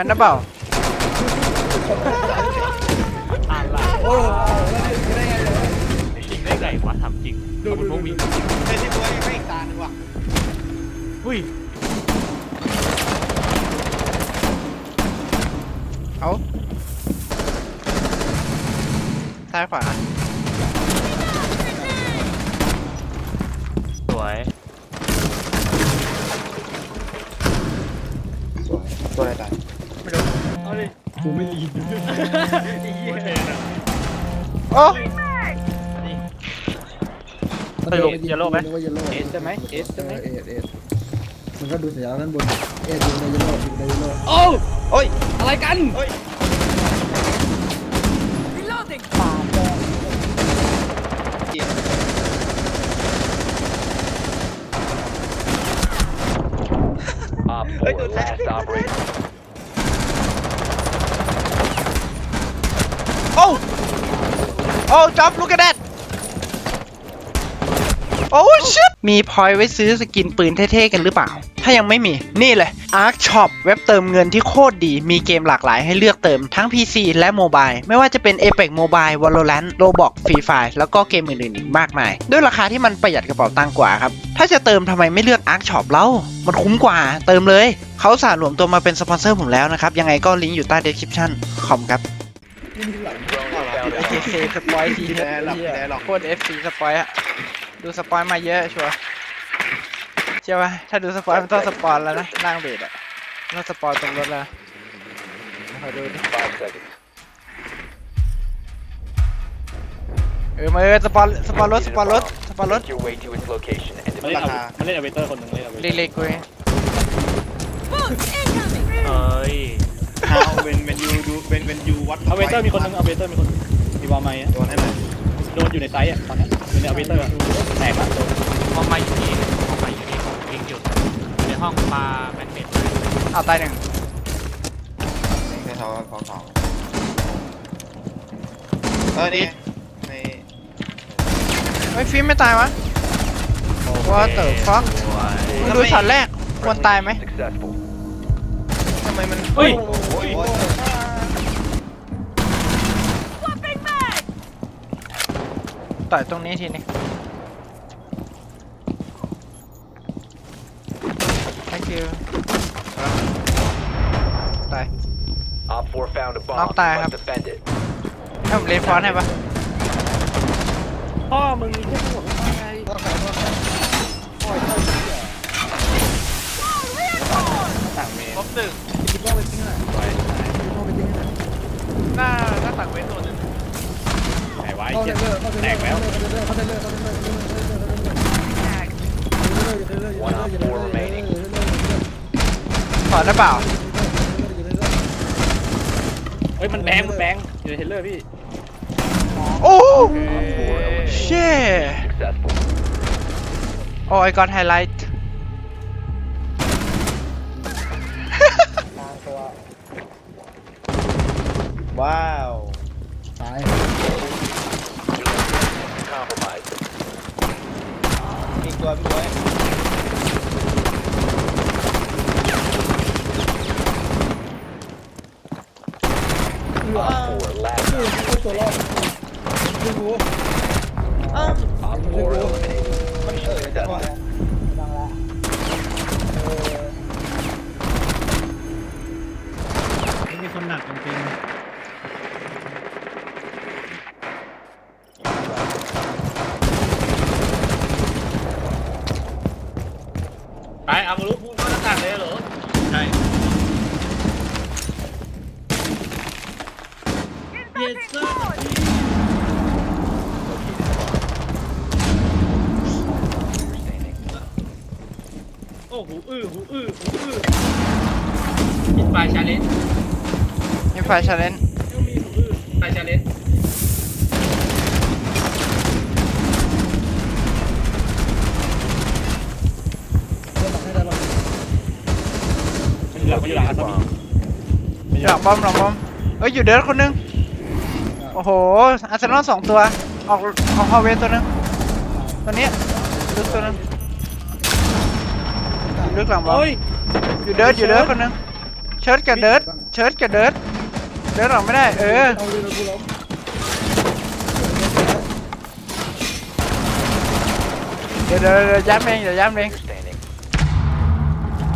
ันนะเปล่าอะไรโอ้โหได้ไงเลยจริงได้ไงวะถามจริงดูดูวิ่งแต่ที่บัวยังไม่อีกตาหนึ่งว่ะอุ้ยเอาซ้ายขวาสวย กูไม่รีอ้เยโอ้เโล่ไหมเอสใช่ไหมเอสใช่ไหมเอสเอสมันก็ดูสัญญาณด้นบนเอสดยัในยลโล่อยู่ในยลโล่โอ้โอ้ยอะไรกันป่าบอเฮ้ยตัว Oh job look at that โอ้ชิบมีพอยไว้ซื้อสกินปืนเท่ๆกันหรือเปล่า ถ้ายังไม่มี นี่เลย Arc Shop เว็บเติมเงินที่โคตรดี มีเกมหลากหลายให้เลือกเติมทั้ง PC และโมบายไม่ว่าจะเป็น Apex Mobile Valorant Roblox Free Fire แล้วก็เกมอื่นๆอีกมากมาย ด้วยราคาที่มันประหยัดกระเป๋าตังกว่าครับ ถ้าจะเติมทำไมไม่เลือก Arc Shop เล่ามันคุ้มกว่า เติมเลย เขาสารรวมตัวมาเป็นสปอนเซอร์ผมแล้วนะครับ ยังไงก็ลิงก์อยู่ใต้ description ขอบครับ ไอ้เคสปอยทีนะหลอกแหลอกโคตรเอฟซีสปอยอะดูสปอยมาเยอะชัวร์เชื่อไหมถ้าดูสปอยมันต้องสปอยแล้วนะนั่งเบรดอะต้องสปอยตรงรถแล้วขอดูดิเออมาเออสปอยสปอยรถสปอยรถสปอยรถมาเล่นอามาเล่นอเวเตอร์คนหนึ่งเล่นเอเวเตอร์เล็กๆกูเองยเอ้ย Now when when you do ป็นยูวัด you เอเวเตอร์มีคนหนึ่งเอาเวเตอร์มีคน วอลอะโดนให้ไหมโดนอยู่ในไซต์อะตอนนี้อยู่ในอเวเตอร์แตกละโดนห้องม้อยู่นี่ห้องไม้อยู่นี่ยิงอยู่ในห้องปลาแมนเมดเอาใต้หนึ่งใช้เท้าขอสองเออนี่ในเฮ้ฟิล์มไม่ตายวะ What the ฟ็อกมึงดูช็อตแรกควรตายไหมทำไมมันเฮ้ย ต่อยตรงนี้ทีนี่ Thank you ต that องตายครับให้ผมเลนฟอนให้ปะพ่อมึงมีแค่ทั้ไงตึกคิดว่าเปที่ไหนคิดว่าเปที่ไหนหน้าหน้าต่างเว้ตัวนึงายเจ็ดแตกแล้ว One on four remaining. ถอดได้เปล่า เฮ้ยมันแบงมันแบงค์อยู่ในเทรลเลอร์พี่โอ้เช่โอ้ยก่อนไฮไลท์ หนักจริงไปเอามารู้พูดว่าหน้าต่างเลยเหรอใช่ Yes sir Standing. โอ้หูอื้อหูอื้อหูอื้ออินไฟชาเลนจ์ มีไฟชาเลนก็มีหูอื้อไฟชาเลนจ์เล่นหลังให้ได้หรอกมันอยู่หลังมันอยู่หลังอาซาบีหลังบอมหลังบอมเอ้ยอยู่เดินคนนึง โอ้โห อาร์เซนอลสองตัว ออกออกฮอลเวย์ตัวนึงตัวเนี้ยลึกตัวนึงอยู่ลึกหลังบอมเฮ้ยอยู่เดินอยู่เดินคนนึงเชิดกับเดิร์ดเชิดกับเดิร์ด เดิร์ดออกไม่ได้ เออเอาเลยนะกูล้มเดี๋ยวเดี๋ยวเดี๋ยวย้ำเองเดี๋ยวย้ำเอง Standing.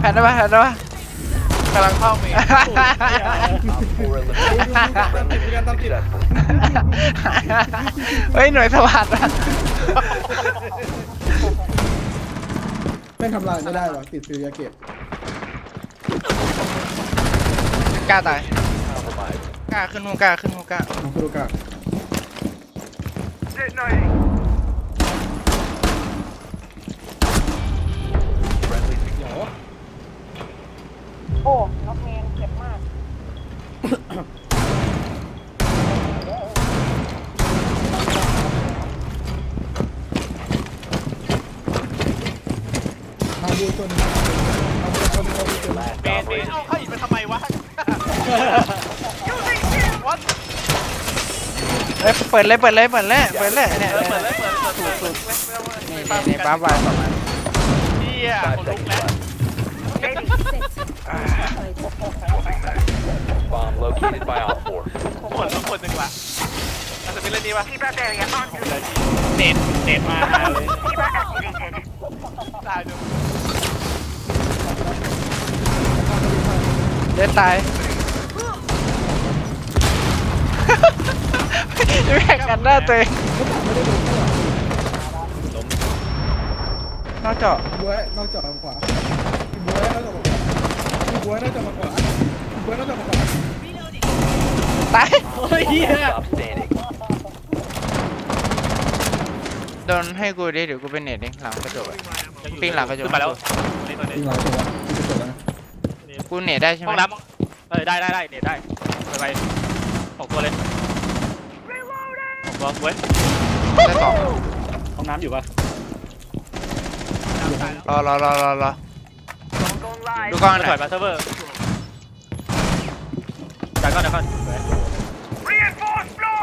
แผ่นได้ปะแผ่นได้ปะกำลังเข้าไป Op 4 eliminated. ตามติดตามติด Successful. เฮ้ยหน่วยสวัสดิ์อะไม่ทำลายไม่ได้หรอติดฟิวยาเก็บกล้าตาย Compromised. กล้าขึ้นหูกล้าขึ้นหูกล้าของคุโรกะ Friendly secure. โอ้น็อกแมนเจ็บมากทำบูตัวนึงทำบูตัวนึงทำบูตัวนึง Last เบนเบน operator เอาเข้าอีกไปทำไมวะ วัด เฮ้ยเปิดเลยเปิดเลยเปิดเลยเปิดเลยเนี่ยเออเลยเปิดเลยเปิดเปิดเปิดนี่นี่นี่บ้าบายประมาณเฮียคนลุกแล้ว left. Bomb located by Op 4. คนละคนหนึ่งละอาจจะเป็นเรื่องนี้วะเน็ตเน็ตมาเลยตายดูเดินตาย แม่งกันหน้าตัวเองนอกจอบัวนอกจอทางขวาบัวนอกจอมาขวาบัวนอกจอมาขวาบัวนอกจอมาขวาตายโอ้ยเฮีย Stop standing. โดนให้กูดิเดี๋ยวกูเป็นเน็ตเองหลังกระจกอะ ปิ้งหลังกระจก ขึ้นมาแล้วนี่ตัวนี้ยิงหลายตัวแล้วยิงกระจกแล้วนะกูเน็ตได้ใช่ไหมห้องน้ำเออได้ได้ได้เน็ตได้ไปไปสองตัวเลยส องตัวเว้ยได้สองห้องน้ำอยู่ปะรอรอรอรอรอดูกล้องหถน่ออยยมาเซิร์ฟเวอร์ดักก่อนดักก่อนเว้ย Found a รอ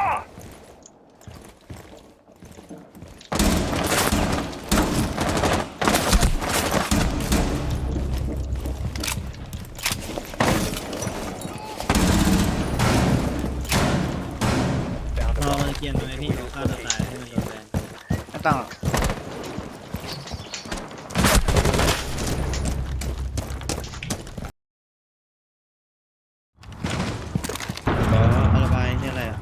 bomb. มันเกียนตรงนี้พี่เขาฆ่าตัวตายให้มันโดนแบน ไม่ต้องหรอกเอาระบายนี่อะไรอะ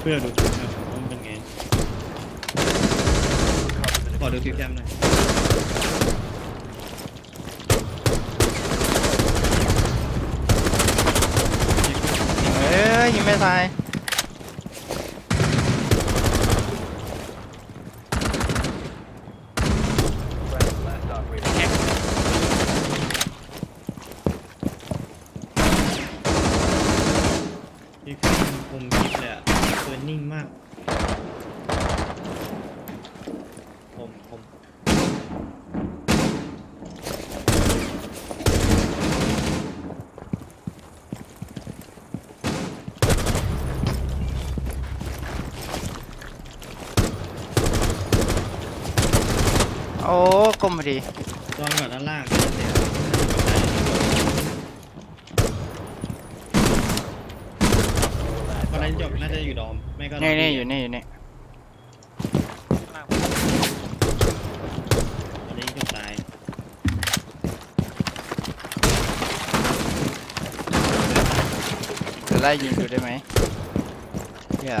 เพื่อดูคลิปครับว่ามันเป็นไงขอดูคลิปแคมหน่อย เอ้ ยิงไม่ตาย Friendly last operator. นี่คือผมคลิปเลยอะตัวนิ่งมาก ผมผม โอ้กล มพอดีตอนก่อนด้านล่างตอนนั้นจบน่าจะอยู่ดอม ไม่ก็นี่นี่อยู่นี่อยู่นี่ตอนนี้จบตายจะไล่ยิงดูได้ไหมอย่า